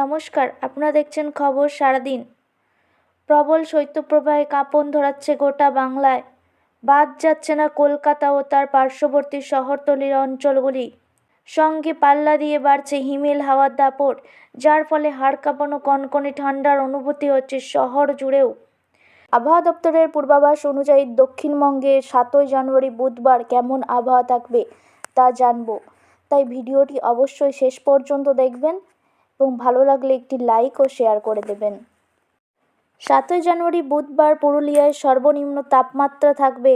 নমস্কার, আপনারা দেখছেন খবর সারাদিন। প্রবল শৈত্যপ্রবাহে কাঁপন ধরাচ্ছে গোটা বাংলায়। বাদ যাচ্ছে না কলকাতা ও তার পার্শ্ববর্তী শহরতলির অঞ্চলগুলি। সঙ্গে পাল্লা দিয়ে বাড়ছে হিমেল হাওয়ার দাপট, যার ফলে হাড় কাঁপানো কনকনে ঠান্ডার অনুভূতি হচ্ছে শহর জুড়েও। আবহাওয়া দপ্তরের পূর্বাভাস অনুযায়ী দক্ষিণবঙ্গে সাতই জানুয়ারি বুধবার কেমন আবহাওয়া থাকবে তা জানব। তাই ভিডিওটি অবশ্যই শেষ পর্যন্ত দেখবেন। এবং ভালো লাগলে একটি লাইক ও শেয়ার করে দেবেন। সাতই জানুয়ারি বুধবার পুরুলিয়ায় সর্বনিম্ন তাপমাত্রা থাকবে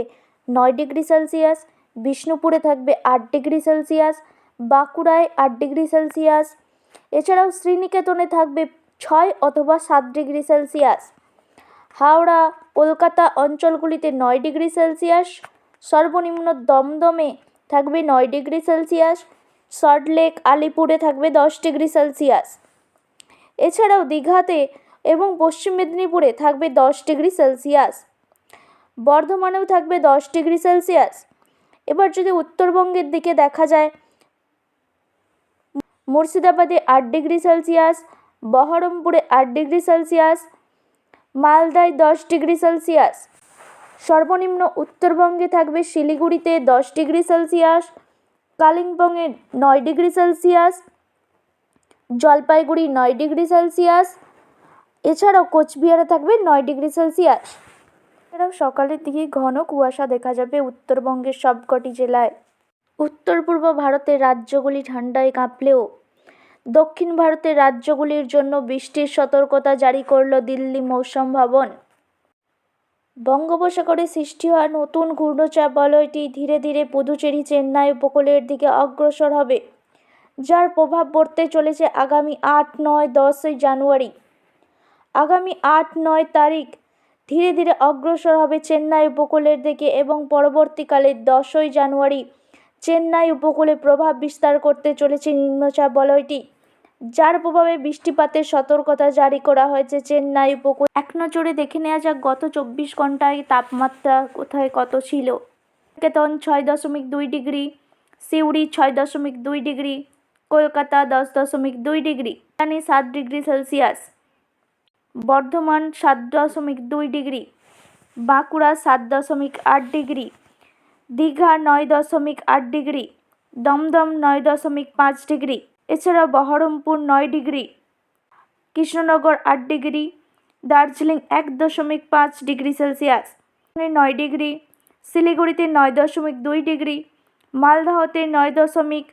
নয় ডিগ্রি সেলসিয়াস, বিষ্ণুপুরে থাকবে আট ডিগ্রি সেলসিয়াস, বাঁকুড়ায় আট ডিগ্রি সেলসিয়াস, এছাড়াও শ্রীনিকেতনে থাকবে ছয় অথবা সাত ডিগ্রি সেলসিয়াস। হাওড়া, কলকাতা অঞ্চলগুলিতে নয় ডিগ্রি সেলসিয়াস, সর্বনিম্ন দমদমে থাকবে নয় ডিগ্রি সেলসিয়াস সল্টলেক আলিপুরে থাকবে দশ ডিগ্রি সেলসিয়াস। এছাড়াও দীঘাতে এবং পশ্চিম মেদিনীপুরে থাকবে দশ ডিগ্রি সেলসিয়াস। বর্ধমানেও থাকবে দশ ডিগ্রি সেলসিয়াস। এবার যদি উত্তরবঙ্গের দিকে দেখা যায়, মুর্শিদাবাদে আট ডিগ্রি সেলসিয়াস, বহরমপুরে আট ডিগ্রি সেলসিয়াস, মালদায় দশ ডিগ্রি সেলসিয়াস। সর্বনিম্ন উত্তরবঙ্গে থাকবে শিলিগুড়িতে দশ ডিগ্রি সেলসিয়াস কালিম্পংয়ে নয় ডিগ্রি সেলসিয়াস, জলপাইগুড়ি নয় ডিগ্রি সেলসিয়াস, এছাড়াও কোচবিহারে থাকবে নয় ডিগ্রি সেলসিয়াস। এছাড়াও সকালের দিকে ঘন কুয়াশা দেখা যাবে উত্তরবঙ্গের সবকটি জেলায়। উত্তর পূর্ব ভারতের রাজ্যগুলি ঠান্ডায় কাঁপলেও, দক্ষিণ ভারতের রাজ্যগুলির জন্য বৃষ্টির সতর্কতা জারি করল দিল্লি মৌসুম ভবন। বঙ্গোপসাগরে সৃষ্টি হওয়া নতুন ঘূর্ণচাপ বলয়টি ধীরে ধীরে পুদুচেরি চেন্নাই উপকূলের দিকে অগ্রসর হবে, যার প্রভাব পড়তে চলেছে আগামী আট, নয় দশই জানুয়ারি। আগামী আট, নয় তারিখ ধীরে ধীরে অগ্রসর হবে চেন্নাই উপকূলের দিকে এবং পরবর্তীকালে দশই জানুয়ারি চেন্নাই উপকূলে প্রভাব বিস্তার করতে চলেছে নিম্নচাপ বলয়টি। যার প্রভাবে বৃষ্টিপাতের সতর্কতা জারি করা হয়েছে চেন্নাই উপকূল। এক নজরে দেখে নেওয়া যাক, গত চব্বিশ ঘন্টায় তাপমাত্রা কোথায় কত ছিল? কেতন ছয় দশমিক দুই ডিগ্রি, সিউড়ি ছয় দশমিক দুই ডিগ্রি, কলকাতা দশ দশমিক দুই ডিগ্রি সাত ডিগ্রি সেলসিয়াস, বর্ধমান সাত দশমিক দুই ডিগ্রি, বাঁকুড়া সাত দশমিক আট ডিগ্রি, দীঘা নয় দশমিক আট ডিগ্রি, দমদম নয় দশমিক পাঁচ ডিগ্রি এছাড়াও বহরমপুর নয় ডিগ্রি, কৃষ্ণনগর আট ডিগ্রি, দার্জিলিং এক দশমিক পাঁচ ডিগ্রি সেলসিয়াস নয় ডিগ্রি, শিলিগুড়িতে নয় দশমিক দুই ডিগ্রি, মালদহতে নয় দশমিক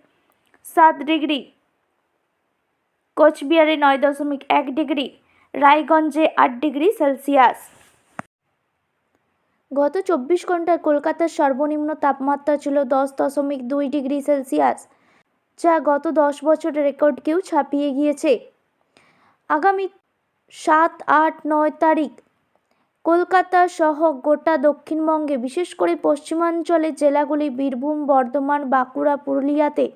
সাত ডিগ্রি, কোচবিহারে নয় দশমিক এক ডিগ্রি, রায়গঞ্জে আট ডিগ্রি সেলসিয়াস। গত চব্বিশ ঘন্টায় কলকাতার সর্বনিম্ন তাপমাত্রা ছিল দশ দশমিক দুই ডিগ্রি সেলসিয়াস। যা গত দশ বছরের রেকর্ডকেও ছাপিয়ে গিয়েছে। আগামী সাত, আট, নয় তারিখ কলকাতা সহ গোটা দক্ষিণবঙ্গে, বিশেষ করে পশ্চিমাঞ্চলের জেলাগুলি বীরভূম, বর্ধমান, বাঁকুড়া, পুরুলিয়াতে